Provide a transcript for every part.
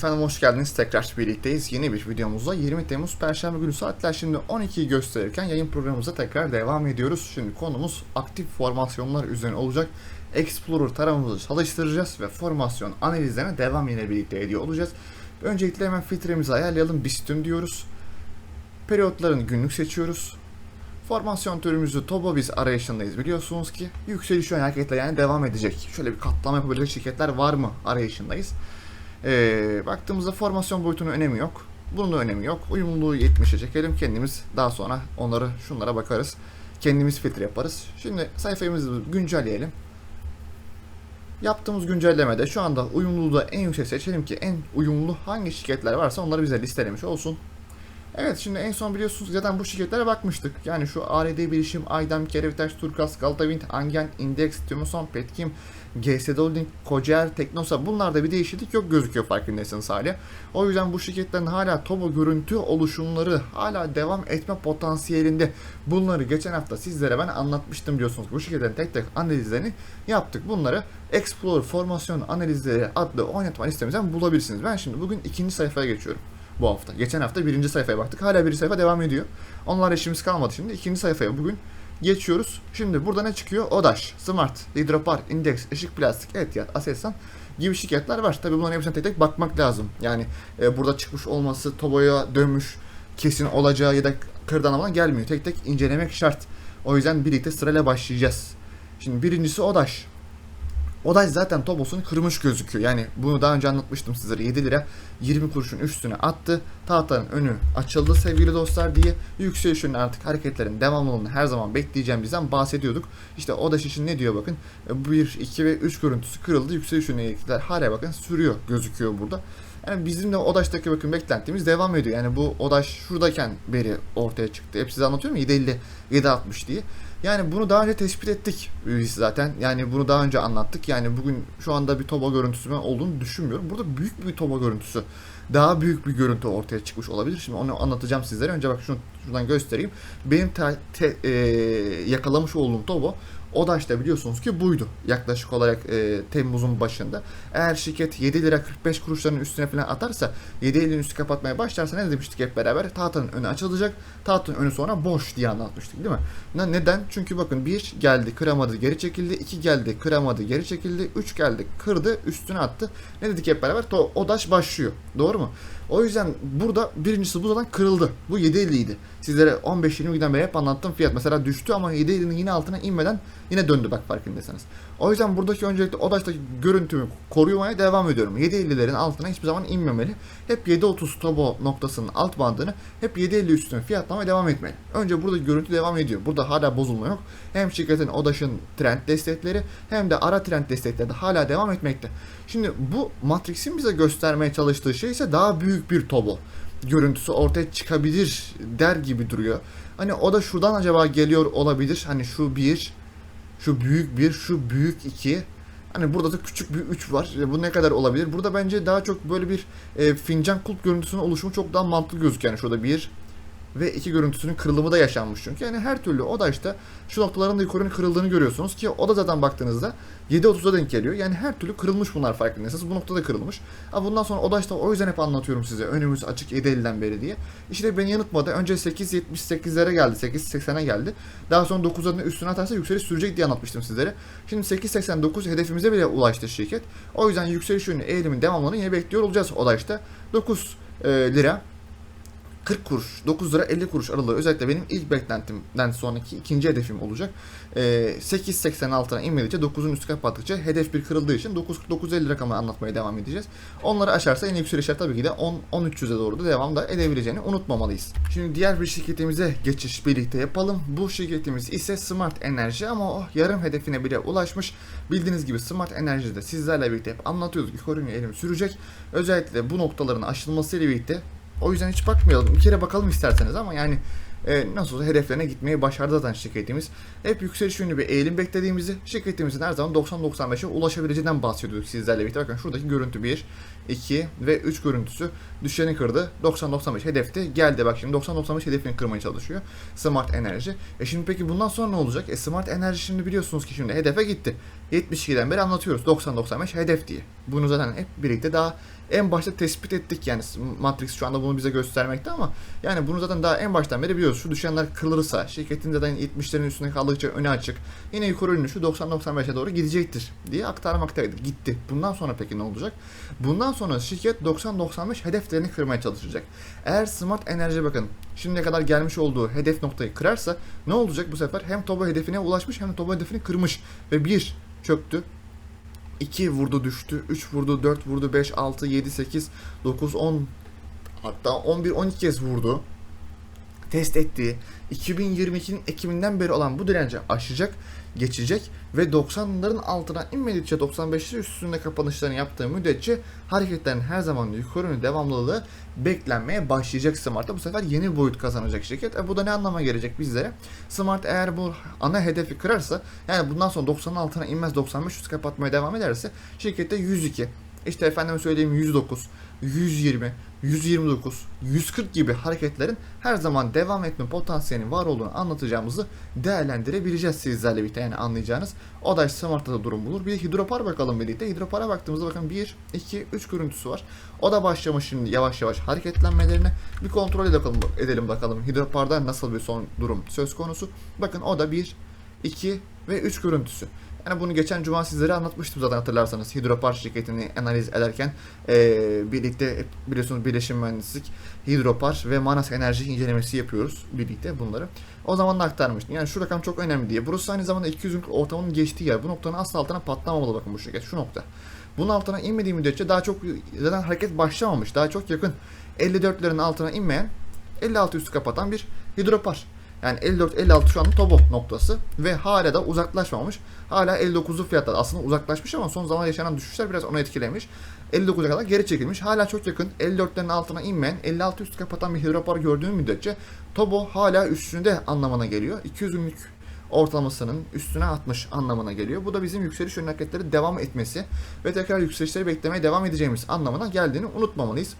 Efendim hoş geldiniz. Tekrar birlikteyiz. Yeni bir videomuzda 20 Temmuz Perşembe günü saatler şimdi 12'yi gösterirken yayın programımıza tekrar devam ediyoruz. Şimdi konumuz aktif formasyonlar üzerine olacak. Explorer taramamızı çalıştıracağız ve formasyon analizlerine devam yine birlikte ediyor olacağız. Öncelikle hemen filtremizi ayarlayalım. Bistum diyoruz. Periyotların günlük seçiyoruz. Formasyon türümüzü Tobo biz arayışındayız biliyorsunuz ki. Yükseliş yön hareketle yani devam edecek. Şöyle bir katlama yapabilecek şirketler var mı arayışındayız. Ee, baktığımızda formasyon boyutunun önemi yok. Bunun da önemi yok. Uyumluluğu 70'e çekelim. Kendimiz daha sonra onları şunlara bakarız. Kendimiz filtre yaparız. Şimdi sayfamızı güncelleyelim. Yaptığımız güncellemede şu anda uyumluluğu da en yüksek seçelim ki en uyumlu hangi şirketler varsa onları bize listelemiş olsun. Evet şimdi en son biliyorsunuz zaten bu şirketlere bakmıştık. Yani şu ARD Bilişim, Aydem, Kerevitaş, Turkas, Galatawind, Angen, Index, Tümuson, Petkim, GSD Holding, Kocaer, Teknosa bunlarda bir değişiklik yok gözüküyor farkındaysanız hala. O yüzden bu şirketlerin hala TOBO görüntü oluşumları hala devam etme potansiyelinde. Bunları geçen hafta sizlere ben anlatmıştım diyorsunuz. Bu şirketlerin tek tek analizlerini yaptık. Bunları Explorer Formasyon Analizleri adlı oynatma listemizden bulabilirsiniz. Ben şimdi bugün ikinci sayfaya geçiyorum bu hafta. Geçen hafta birinci sayfaya baktık. Hala birinci sayfa devam ediyor. Onlarla işimiz kalmadı şimdi. ikinci sayfaya bugün geçiyoruz. Şimdi burada ne çıkıyor? Odaş, Smart, Hidropar, Index, Işık Plastik, Etiyat, Aselsan gibi şirketler var. Tabi bunların hepsine tek tek bakmak lazım. Yani e, burada çıkmış olması, Tobo'ya dönmüş kesin olacağı ya da kırdan gelmiyor. Tek tek incelemek şart. O yüzden birlikte sırayla başlayacağız. Şimdi birincisi Odaş. Odaş zaten Tobos'un kırmış gözüküyor. Yani bunu daha önce anlatmıştım sizlere. 7 lira 20 kuruşun üstüne attı. Tahtanın önü açıldı sevgili dostlar diye. Yükseliş artık hareketlerin devamlılığını her zaman bekleyeceğimizden bahsediyorduk. İşte Odaş için ne diyor bakın. 1, 2 ve 3 görüntüsü kırıldı. Yükseliş yönlü hareketler hala bakın sürüyor gözüküyor burada. Yani bizim de Odaş'taki bakın beklentimiz devam ediyor. Yani bu Odaş şuradayken beri ortaya çıktı. Hep size anlatıyorum ya 7.50, 7.60 diye. Yani bunu daha önce tespit ettik biz zaten. Yani bunu daha önce anlattık. Yani bugün şu anda bir toba görüntüsü olduğunu düşünmüyorum. Burada büyük bir toba görüntüsü. Daha büyük bir görüntü ortaya çıkmış olabilir. Şimdi onu anlatacağım sizlere. Önce bak şunu şuradan göstereyim. Benim te, te, e, yakalamış olduğum tobo o da biliyorsunuz ki buydu. Yaklaşık olarak e, Temmuz'un başında. Eğer şirket 7 lira 45 kuruşların üstüne falan atarsa 7 elin üstü kapatmaya başlarsa ne demiştik hep beraber? Tahtanın önü açılacak. Tahtanın önü sonra boş diye anlatmıştık değil mi? Ne, neden? Çünkü bakın 1 geldi kıramadı geri çekildi. 2 geldi kıramadı geri çekildi. 3 geldi kırdı üstüne attı. Ne dedik hep beraber? Odaş başlıyor. Doğru mu? O yüzden burada birincisi bu zaten kırıldı. Bu 7.50 idi. Sizlere 15-20 giden beri hep anlattığım fiyat. Mesela düştü ama 7.50'nin yine altına inmeden yine döndü bak farkındaysanız. O yüzden buradaki öncelikle Odaş'taki görüntümü korumaya devam ediyorum. 7.50'lerin altına hiçbir zaman inmemeli. Hep 7.30 Tobo noktasının alt bandını hep 7.50 üstüne fiyatlamaya devam etmeli. Önce burada görüntü devam ediyor. Burada hala bozulma yok. Hem şirketin Odaş'ın trend destekleri hem de ara trend destekleri de hala devam etmekte. Şimdi bu Matrix'in bize göstermeye çalıştığı şey ise daha büyük bir Tobo görüntüsü ortaya çıkabilir der gibi duruyor. Hani o da şuradan acaba geliyor olabilir. Hani şu bir, şu büyük bir, şu büyük iki. Hani burada da küçük bir 3 var. E, bu ne kadar olabilir? Burada bence daha çok böyle bir e, fincan kulp görüntüsünün oluşumu çok daha mantıklı gözüküyor. Yani şurada bir ve iki görüntüsünün kırılımı da yaşanmış çünkü. Yani her türlü o da işte şu noktaların da yukarının kırıldığını görüyorsunuz ki o da zaten baktığınızda 7.30'a denk geliyor. Yani her türlü kırılmış bunlar farkındaysanız. Bu noktada kırılmış. Ama bundan sonra o da işte o yüzden hep anlatıyorum size. Önümüz açık 7.50'den beri diye. İşte beni yanıtmadı. Önce 8.78'lere geldi. 8.80'e geldi. Daha sonra 9'ların üstüne atarsa yükseliş sürecek diye anlatmıştım sizlere. Şimdi 8.89 hedefimize bile ulaştı şirket. O yüzden yükseliş yönü eğilimin devamlarını yine bekliyor olacağız. O da işte 9 e, lira 40 kuruş, 9 lira 50 kuruş aralığı özellikle benim ilk beklentimden sonraki ikinci hedefim olacak. E, 8.86'na inmedikçe 9'un üstü kapattıkça hedef bir kırıldığı için 9.49.50 rakamı anlatmaya devam edeceğiz. Onları aşarsa en yükselişler tabii ki de 10-1300'e doğru da devam da edebileceğini unutmamalıyız. Şimdi diğer bir şirketimize geçiş birlikte yapalım. Bu şirketimiz ise Smart Enerji ama o yarım hedefine bile ulaşmış. Bildiğiniz gibi Smart Enerji'de sizlerle birlikte hep anlatıyoruz. Yukarı elim sürecek. Özellikle bu noktaların aşılmasıyla birlikte o yüzden hiç bakmayalım. Bir kere bakalım isterseniz ama yani e, nasıl olsa hedeflerine gitmeyi başardı zaten şirketimiz. Hep yükseliş yönlü bir eğilim beklediğimizi, şirketimizin her zaman 90-95'e ulaşabileceğinden bahsediyorduk sizlerle birlikte. Bakın şuradaki görüntü 1, 2 ve 3 görüntüsü düşeni kırdı. 90-95 hedefti. Geldi bak şimdi 90-95 hedefini kırmaya çalışıyor. Smart Enerji. E şimdi peki bundan sonra ne olacak? E Smart Enerji şimdi biliyorsunuz ki şimdi hedefe gitti. 72'den beri anlatıyoruz 90-95 hedef diye. Bunu zaten hep birlikte daha en başta tespit ettik yani Matrix şu anda bunu bize göstermekte ama yani bunu zaten daha en baştan beri biliyoruz. Şu düşenler kırılırsa şirketin zaten 70'lerin üstünde kaldıkça öne açık. Yine yukarı ünlü şu 90-95'e doğru gidecektir diye aktarmaktaydı. Gitti. Bundan sonra peki ne olacak? Bundan sonra şirket 90-95 hedeflerini kırmaya çalışacak. Eğer Smart Enerji bakın şimdiye kadar gelmiş olduğu hedef noktayı kırarsa ne olacak bu sefer? Hem Toba hedefine ulaşmış hem de Toba hedefini kırmış ve bir çöktü. 2 vurdu düştü, 3 vurdu, 4 vurdu, 5, 6, 7, 8, 9, 10 hatta 11, 12 kez vurdu. Test ettiği 2022'nin Ekim'inden beri olan bu direnci aşacak, geçecek ve 90'ların altına inmedikçe 95'ler üstünde kapanışlarını yaptığı müddetçe hareketlerin her zaman yukarı devamlılığı beklenmeye başlayacak Smart'ta. Bu sefer yeni boyut kazanacak şirket. E bu da ne anlama gelecek bizlere? Smart eğer bu ana hedefi kırarsa yani bundan sonra 90'ın altına inmez 95 üst kapatmaya devam ederse şirkette 102 işte efendime söyleyeyim 109, 120, 129, 140 gibi hareketlerin her zaman devam etme potansiyelinin var olduğunu anlatacağımızı değerlendirebileceğiz sizlerle birlikte yani anlayacağınız. O da Smart'ta da durum bulur. Bir de hidropar bakalım birlikte. Hidropara baktığımızda bakın 1, 2, 3 görüntüsü var. O da başlamış şimdi yavaş yavaş hareketlenmelerine. Bir kontrol edelim, edelim bakalım hidroparda nasıl bir son durum söz konusu. Bakın o da 1, 2 ve 3 görüntüsü. Yani bunu geçen cuma sizlere anlatmıştım zaten hatırlarsanız. Hidropar şirketini analiz ederken e, birlikte biliyorsunuz birleşim mühendislik, Hidropar ve Manas Enerji incelemesi yapıyoruz birlikte bunları. O zaman da aktarmıştım. Yani şu rakam çok önemli diye. Burası aynı zamanda 200 günlük ortamının geçtiği yer. Bu noktanın asla altına patlamamalı bakın bu şirket. Şu nokta. Bunun altına inmediği müddetçe daha çok zaten hareket başlamamış. Daha çok yakın 54'lerin altına inmeyen 56 üstü kapatan bir hidropar. Yani 54-56 şu anda tobo noktası ve hala da uzaklaşmamış. Hala 59'lu fiyatlar aslında uzaklaşmış ama son zaman yaşanan düşüşler biraz onu etkilemiş. 59'a kadar geri çekilmiş. Hala çok yakın 54'lerin altına inmeyen 56 üstü kapatan bir hidropar gördüğüm müddetçe Tobo hala üstünde anlamına geliyor. 200 günlük ortalamasının üstüne atmış anlamına geliyor. Bu da bizim yükseliş yönlü devam etmesi ve tekrar yükselişleri beklemeye devam edeceğimiz anlamına geldiğini unutmamalıyız.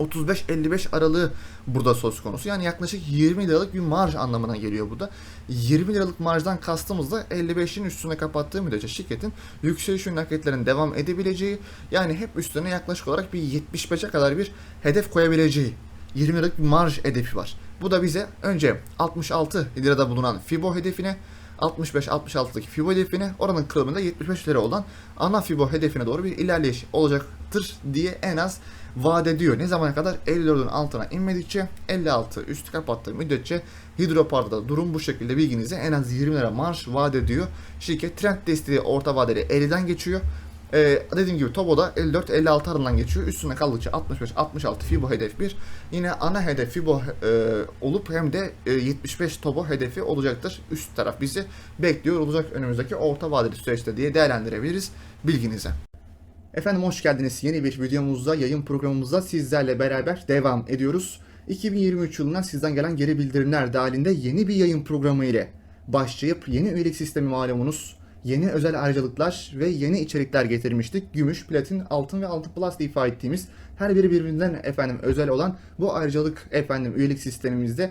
35-55 aralığı burada söz konusu. Yani yaklaşık 20 liralık bir marj anlamına geliyor bu da. 20 liralık marjdan kastımız da 55'in üstüne kapattığı müddetçe şirketin yükseliş yönlü hareketlerin devam edebileceği yani hep üstüne yaklaşık olarak bir 75'e kadar bir hedef koyabileceği 20 liralık bir marj hedefi var. Bu da bize önce 66 lirada bulunan FIBO hedefine 65-66'daki FIBO hedefine oranın kırılımında 75 lira olan ana FIBO hedefine doğru bir ilerleyiş olacaktır diye en az vaat ediyor. Ne zamana kadar 54'ün altına inmedikçe 56 üstü kapattığı müddetçe Hidropar'da durum bu şekilde bilginize en az 20 lira marş vaat ediyor. Şirket trend desteği orta vadeli 50'den geçiyor. Ee, dediğim gibi Tobo'da 54-56 aralığından geçiyor. Üstüne kaldıkça 65-66 Fibo hedef bir. Yine ana hedef Fibo e, olup hem de e, 75 Tobo hedefi olacaktır. Üst taraf bizi bekliyor olacak önümüzdeki orta vadeli süreçte diye değerlendirebiliriz bilginize. Efendim hoş geldiniz. Yeni bir videomuzda, yayın programımızda sizlerle beraber devam ediyoruz. 2023 yılından sizden gelen geri bildirimler dahilinde yeni bir yayın programı ile başlayıp yeni üyelik sistemi malumunuz, yeni özel ayrıcalıklar ve yeni içerikler getirmiştik. Gümüş, platin, altın ve altın plus diye ifade ettiğimiz her biri birbirinden efendim özel olan bu ayrıcalık efendim üyelik sistemimizde